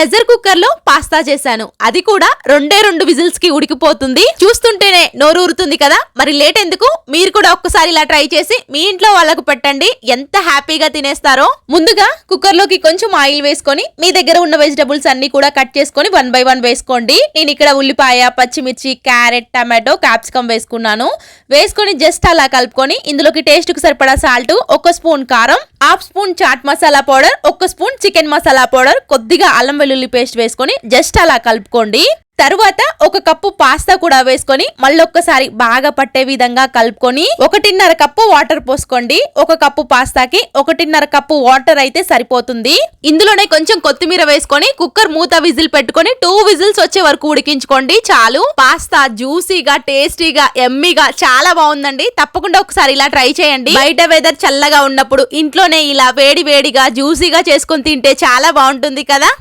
Pressure కుక్కర్లో pasta చేశాను. అది కూడా రెండే రెండు విజిల్స్కి ఉడికిపోతుంది. చూస్తుంటేనే నోరు ఊరుతుంది కదా. మరి లేట్ ఎందుకు? మీరు కూడా ఒక్కసారి ఇలా ట్రై చేసి మీ ఇంట్లో వాళ్ళకు పెట్టండి. ఎంత హ్యాపీగా తినేస్తారో. ముందుగా కుక్కర్లోకి కొంచెం ఆయిల్ వేసుకొని మీ దగ్గర ఉన్న వెజిటబుల్స్ అన్ని కూడా కట్ చేసుకొని వన్ బై వన్ వేసుకోండి. నేను ఇక్కడ ఉల్లిపాయ పచ్చిమిర్చి క్యారెట్ టమాటో క్యాప్సికమ్ వేసుకున్నాను. వేసుకొని జస్ట్ అలా కలుపుకొని ఇందులోకి టేస్ట్కు సరిపడా సాల్ట్ ఒక స్పూన్ కారం half spoon chaat masala powder ఒక స్పూన్ చికెన్ మసాలా పౌడర్ కొద్దిగా అల్లం వెల్లుల్లి పేస్ట్ వేసుకొని జస్ట్ అలా కలుపుకోండి. తరువాత ఒక కప్పు పాస్తా కూడా వేసుకొని మళ్ళొక్కసారి బాగా పట్టే విధంగా కలుపుకొని ఒకటిన్నర కప్పు వాటర్ పోసుకోండి. ఒక కప్పు పాస్తాకి ఒకటిన్నర కప్పు వాటర్ అయితే సరిపోతుంది. ఇందులోనే కొంచెం కొత్తిమీర వేసుకొని కుక్కర్ మూత విజిల్ పెట్టుకొని టూ విజిల్స్ వచ్చే వరకు ఉడికించుకోండి. చాలు. పాస్తా జ్యూసీగా టేస్టీగా ఎమ్మిగా చాలా బాగుందండి. తప్పకుండా ఒకసారి ఇలా ట్రై చేయండి. బయట వెదర్ చల్లగా ఉన్నప్పుడు ఇంట్లోనే ఇలా వేడి వేడిగా జ్యూసీగా చేసుకొని తింటే చాలా బాగుంటుంది కదా.